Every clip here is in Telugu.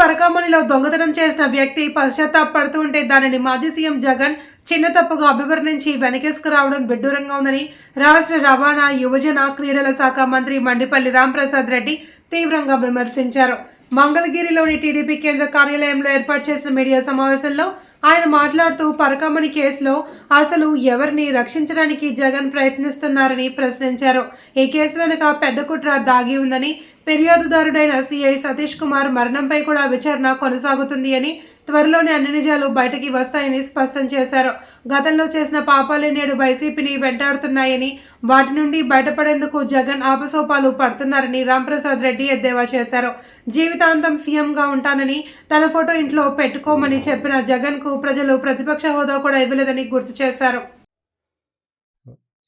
పరకామణిలో దొంగతనం చేసిన వ్యక్తి పశ్చాత్తాపడుతుంటే దానిని మాజీ సీఎం జగన్ చిన్న తప్పుగా అభివర్ణించి వెనకేసుకురావడం విడ్డూరంగా ఉందని రాష్ట్ర రవాణా యువజన క్రీడల శాఖ మంత్రి మండిపల్లి రాంప్రసాద్ రెడ్డి తీవ్రంగా విమర్శించారు. మంగళగిరిలోని టీడీపీ కేంద్ర కార్యాలయంలో ఏర్పాటు చేసిన మీడియా సమావేశంలో ఆయన మాట్లాడుతూ పరకమణి కేసులో అసలు ఎవరిని రక్షించడానికి జగన్ ప్రయత్నిస్తున్నారని ప్రశ్నించారు. ఈ కేసు వెనుక పెద్ద కుట్ర దాగి ఉందని ఫిర్యాదుదారుడైన సిఐ సతీష్ కుమార్ మరణంపై కూడా విచారణ కొనసాగుతుంది అని త్వరలోనే అన్ని నిజాలు బయటకి వస్తాయని స్పష్టం చేశారు. గతంలో చేసిన పాపాలే నేడు వైసీపీని వెంటాడుతున్నాయని వాటి నుండి బయటపడేందుకు జగన్ ఆపసోపాలు పడుతున్నారని రాంప్రసాద్ రెడ్డి ఎద్దేవా చేశారు. జీవితాంతం సీఎంగా ఉంటానని తన ఫోటో ఇంట్లో పెట్టుకోమని చెప్పిన జగన్కు ప్రజలు ప్రతిపక్ష హోదా కూడా ఇవ్వలేదని గుర్తు చేశారు.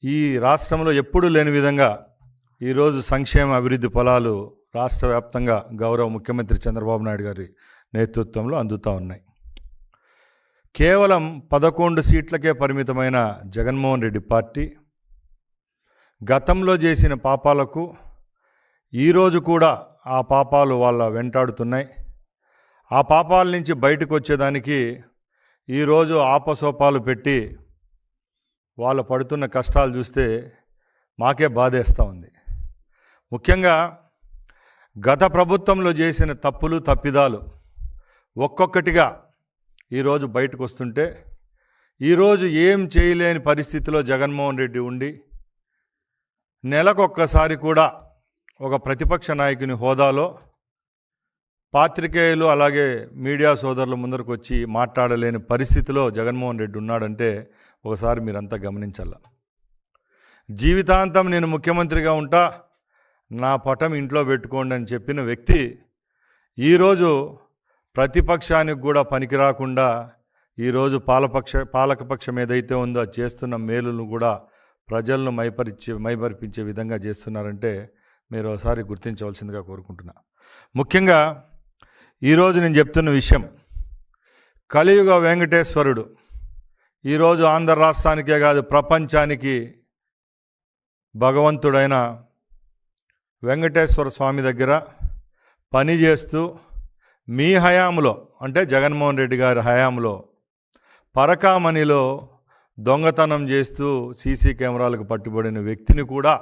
ఈ రాష్ట్రంలో ఎప్పుడూ లేని విధంగా ఈరోజు సంక్షేమ అభివృద్ధి ఫలాలు రాష్ట్ర వ్యాప్తంగా గౌరవ ముఖ్యమంత్రి చంద్రబాబు నాయుడు గారి నేతృత్వంలో అందుతూ ఉన్నాయి. కేవలం పదకొండు సీట్లకే పరిమితమైన జగన్మోహన్ రెడ్డి పార్టీ గతంలో చేసిన పాపాలకు ఈరోజు కూడా ఆ పాపాలు వాళ్ళ వెంటాడుతున్నాయి. ఆ పాపాల నుంచి బయటకు వచ్చేదానికి ఈరోజు ఆపసోపాలు పెట్టి వాళ్ళు పడుతున్న కష్టాలు చూస్తే మాకే బాధేస్తూ ఉంది. ముఖ్యంగా గత ప్రభుత్వంలో చేసిన తప్పులు తప్పిదాలు ఒక్కొక్కటిగా ఈరోజు బయటకు వస్తుంటే ఈరోజు ఏం చేయలేని పరిస్థితిలో జగన్మోహన్ రెడ్డి ఉండి నెలకొక్కసారి కూడా ఒక ప్రతిపక్ష నాయకుని హోదాలో పాత్రికేయులు అలాగే మీడియా సోదరుల ముందరకు వచ్చి మాట్లాడలేని పరిస్థితిలో జగన్మోహన్ రెడ్డి ఉన్నాడంటే ఒకసారి మీరంతా గమనించాల. జీవితాంతం నేను ముఖ్యమంత్రిగా ఉంటా నా పటం ఇంట్లో పెట్టుకోండి అని చెప్పిన వ్యక్తి ఈరోజు ప్రతిపక్షానికి కూడా పనికి రాకుండా ఈరోజు పాలపక్ష పాలకపక్షం ఏదైతే ఉందో అది చేస్తున్న మేలును కూడా ప్రజలను మైపరిచే మైమరిపించే విధంగా చేస్తున్నారంటే మీరు ఒకసారి గుర్తించవలసిందిగా కోరుకుంటున్నా. ముఖ్యంగా ఈరోజు నేను చెప్తున్న విషయం కలియుగ వెంకటేశ్వరుడు ఈరోజు ఆంధ్ర రాష్ట్రానికే కాదు ప్రపంచానికి భగవంతుడైన వెంకటేశ్వర స్వామి దగ్గర పని చేస్తూ మీ హయాంలో అంటే జగన్మోహన్ రెడ్డి గారి హయాంలో పరకామణిలో దొంగతనం చేస్తూ సీసీ కెమెరాలకు పట్టుబడిన వ్యక్తిని కూడా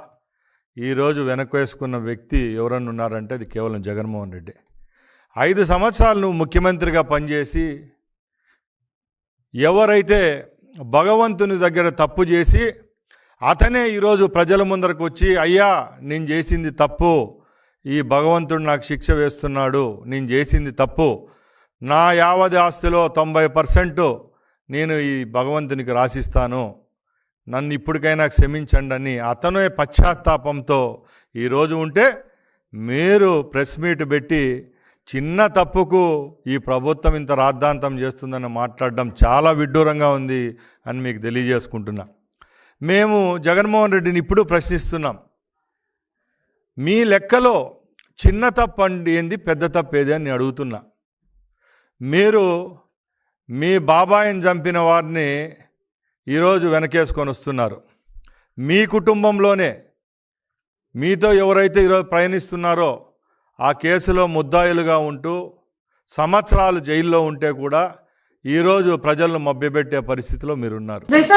ఈరోజు వెనకేసుకున్న వ్యక్తి ఎవరన్నా ఉన్నారంటే అది కేవలం జగన్మోహన్ రెడ్డి. ఐదు సంవత్సరాలు నువ్వు ముఖ్యమంత్రిగా పనిచేసి ఎవరైతే భగవంతుని దగ్గర తప్పు చేసి అతనే ఈరోజు ప్రజల ముందరకు వచ్చి అయ్యా నేను చేసింది తప్పు. ఈ భగవంతుడు నాకు శిక్ష వేస్తున్నాడు. నేను చేసింది తప్పు. నా యావది ఆస్తిలో తొంభై పర్సెంట్ నేను ఈ భగవంతునికి రాసిస్తాను. నన్ను ఇప్పటికైనా క్షమించండి అని అతనే పశ్చాత్తాపంతో ఈరోజు ఉంటే మీరు ప్రెస్ మీట్ పెట్టి చిన్న తప్పుకు ఈ ప్రభుత్వం ఇంత రాద్ధాంతం చేస్తుందని మాట్లాడడం చాలా విడ్డూరంగా ఉంది అని మీకు తెలియజేసుకుంటున్నా. మేము జగన్మోహన్ రెడ్డిని ఇప్పుడు ప్రశ్నిస్తున్నాం. మీ లెక్కలో చిన్న తప్పు అండి ఏంది పెద్ద తప్పు ఏది అని అడుగుతున్నా. మీరు మీ బాబాయిని చంపిన వారిని ఈరోజు వెనకేసుకొని వస్తున్నారు. మీ కుటుంబంలోనే మీతో ఎవరైతే ఈరోజు ప్రయాణిస్తున్నారో ఆ కేసులో ముద్దాయిలుగా ఉంటూ సంవత్సరాలు జైల్లో ఉంటే కూడా ఈరోజు ప్రజలను మభ్యపెట్టే పరిస్థితిలో మీరున్నారు.